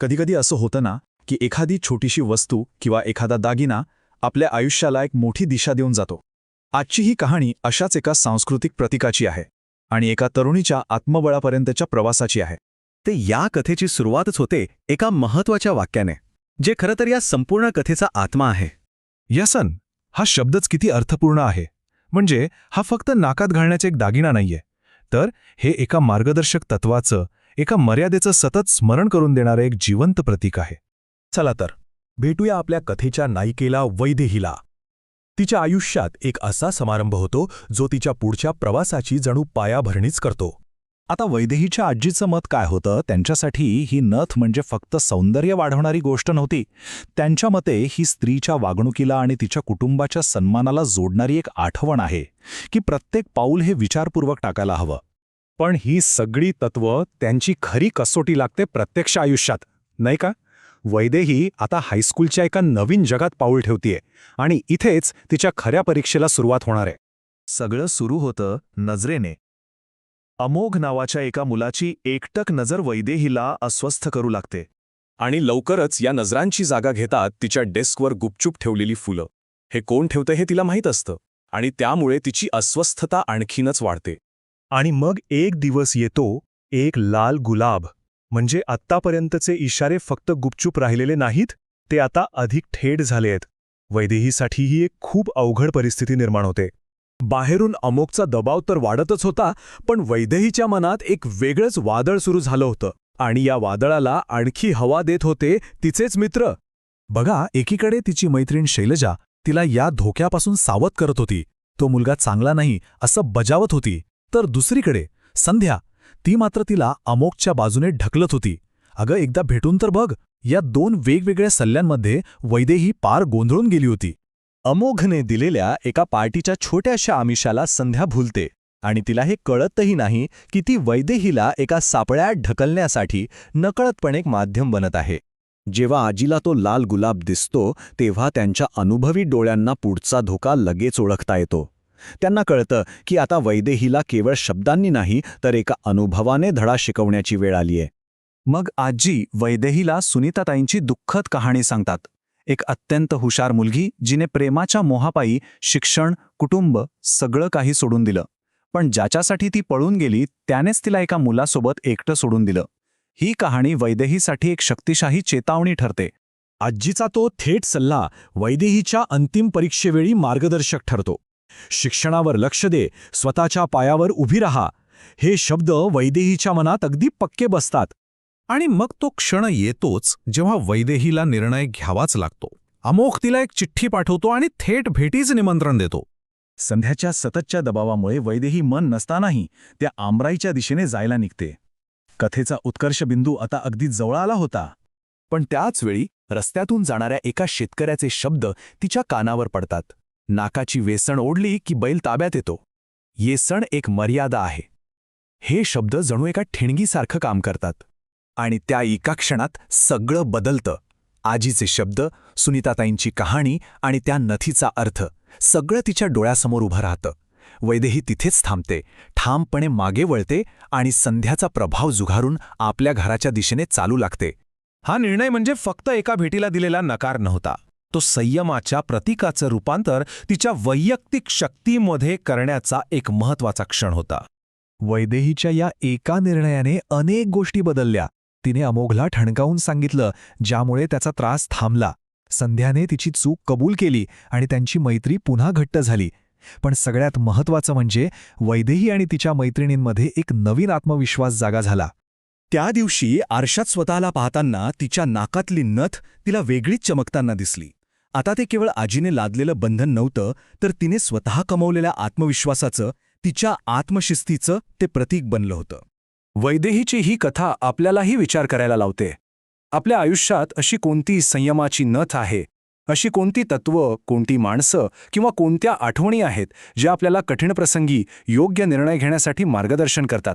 कधीकधी असं होतं ना की एखादी छोटीशी वस्तू किंवा एखादा दागिना आपल्या आयुष्याला एक मोठी दिशा देऊन जातो. आजची ही कहाणी अशाच एका सांस्कृतिक प्रतीकाची आहे आणि एका तरुणीच्या आत्मबळापर्यंतच्या प्रवासाची आहे. ते या कथेची सुरुवातच होते एका महत्त्वाच्या वाक्याने जे खरं तर या संपूर्ण कथेचा आत्मा आहे. यसन हा शब्दच किती अर्थपूर्ण आहे. म्हणजे हा फक्त नाकात घालण्याचा एक दागिना नाहीये. तर हे एका मार्गदर्शक तत्वाचं एका मर्यादेचं सतत स्मरण करून देणारं एक जिवंत प्रतीक आहे. चला तर भेटूया आपल्या कथेच्या नायिकेला वैदेहीला. तिच्या आयुष्यात एक असा समारंभ होतो जो तिच्या पुढच्या प्रवासाची जणू पायाभरणीच करतो. आता वैदेहीच्या आजीचं मत काय होतं? त्यांच्यासाठी ही नथ म्हणजे फक्त सौंदर्य वाढवणारी गोष्ट नव्हती. त्यांच्या मते ही स्त्रीच्या वागणुकीला आणि तिच्या कुटुंबाच्या सन्मानाला जोडणारी एक आठवण आहे की प्रत्येक पाऊल हे विचारपूर्वक टाकायला हवं. पण ही सगळी तत्व त्यांची खरी कसोटी लागते प्रत्यक्ष आयुष्यात नाही का? वैदेही आता हायस्कूलच्या एका नवीन जगात पाऊल ठेवतीये आणि इथेच तिच्या खऱ्या परीक्षेला सुरुवात होणार आहे. सगळं सुरू होतं नजरेने. अमोघ नावाच्या एका मुलाची एकटक नजर वैदेहीला अस्वस्थ करू लागते. आणि लवकरच या नजरांची जागा घेतात तिच्या डेस्कवर गुपचूप ठेवलेली फुलं. हे कोण ठेवतं हे तिला माहीत असतं आणि त्यामुळे तिची अस्वस्थता आणखीनच वाढते. आणि मग एक दिवस येतो एक लाल गुलाब. म्हणजे आत्तापर्यंतचे इशारे फक्त गुपचूप राहिलेले नाहीत ते आता अधिक ठेड झाले आहेत. वैदेहीसाठी ही एक खूप अवघड परिस्थिती निर्माण होते. बाहेरून अमोकचा दबाव तर वाढतच होता पण वैदेहीच्या मनात एक वेगळंच वादळ सुरू झालं होतं. आणि या वादळाला आणखी हवा देत होते तिचेच मित्र. बघा एकीकडे तिची मैत्रीण शैलजा तिला या धोक्यापासून सावध करत होती. तो मुलगा चांगला नाही असं बजावत होती. तर दुसरीकडे संध्या. ती मात्र तिला अमोकच्या बाजूने ढकलत होती. अगं एकदा भेटून तर बघ. या दोन वेगवेगळ्या सल्ल्यांमध्ये वैदेही पार गोंधळून गेली होती. अमोघने दिलेल्या एका पार्टीच्या छोट्याशा आमिषाला संध्या भूलते आणि तिला हे कळतही नाही की ती वैदेहीला एका सापळ्यात ढकलण्यासाठी नकळतपणे एक माध्यम बनत आहे. जेव्हा आजीला तो लाल गुलाब दिसतो तेव्हा त्यांच्या अनुभवी डोळ्यांना पुढचा धोका लगेच ओळखता येतो. त्यांना कळतं की आता वैदेहीला केवळ शब्दांनी नाही तर एका अनुभवाने धडा शिकवण्याची वेळ आलीये मग आजी वैदेहीला सुनीताताईंची दुःखद कहाणी सांगतात. एक अत्यंत हुशार मुलगी जिने प्रेमाच्या मोहापायी शिक्षण कुटुंब सगळं काही सोडून दिलं. पण ज्याच्यासाठी ती पळून गेली त्यानेच तिला एका मुलासोबत एकटं सोडून दिलं. ही कहाणी वैदेहीसाठी एक शक्तिशाही चेतावणी ठरते. आजीचा तो थेट सल्ला वैदेहीच्या अंतिम परीक्षेवेळी मार्गदर्शक ठरतो. शिक्षणावर लक्ष दे स्वतःच्या पायावर उभी राहा. हे शब्द वैदेहीच्या मनात अगदी पक्के बसतात. आणि मग तो क्षण येतोच जेव्हा वैदेहीला निर्णय घ्यावाच लागतो. अमोख तिला एक चिठ्ठी पाठवतो आणि थेट भेटीच निमंत्रण देतो. संध्याच्या सततच्या दबावामुळे वैदेही मन नसतानाही त्या आमराईच्या दिशेने जायला निघते. कथेचा उत्कर्ष बिंदू आता अगदी जवळ आला होता. पण त्याच वेळी रस्त्यातून जाणाऱ्या एका शेतकऱ्याचे शब्द तिच्या कानावर पडतात. नाकाची वेसण ओढली की बैल ताब्यात येतो. येसण एक मर्यादा आहे. हे शब्द जणू एका ठिणगीसारखं काम करतात. आणि त्या एका क्षणात सगळं बदलतं. आजीचे शब्द सुनीताताईंची कहाणी आणि त्या नथीचा अर्थ सगळं तिच्या डोळ्यासमोर उभं राहतं. वैदेही तिथेच थांबते ठामपणे मागे वळते आणि संध्याचा प्रभाव जुगारून आपल्या घराच्या दिशेने चालू लागते. हा निर्णय म्हणजे फक्त एका भेटीला दिलेला नकार नव्हता. तो संयमाच्या प्रतीकाचं रूपांतर तिच्या वैयक्तिक शक्तीमध्ये करण्याचा एक महत्त्वाचा क्षण होता. वैदेहीच्या या एका निर्णयाने अनेक गोष्टी बदलल्या. तिने अमोघला ठणकावून सांगितलं ज्यामुळे त्याचा त्रास थांबला. संध्याने तिची चूक कबूल केली आणि त्यांची मैत्री पुन्हा घट्ट झाली. पण सगळ्यात महत्वाचं म्हणजे वैदेही आणि तिच्या मैत्रिणींमध्ये एक नवीन आत्मविश्वास जागा झाला. त्या दिवशी आरशात स्वतःला पाहताना तिच्या नाकातली नथ तिला वेगळीच चमकताना दिसली. आता ते केवळ आजीने लादलेलं बंधन नव्हतं तर तिने स्वतः कमवलेल्या आत्मविश्वासाचं तिच्या आत्मशिस्तीचं ते प्रतीक बनलं होतं. वैदेहीची ही कथा आपल्यालाही विचार करायला लावते. आपल्या आयुष्यात अशी कोणती संयमाची नथ आहे अशी कोणती तत्व कोणती माणसं किंवा कोणत्या आठवणी आहेत ज्या आपल्याला कठीण प्रसंगी योग्य निर्णय घेण्यासाठी मार्गदर्शन करतात.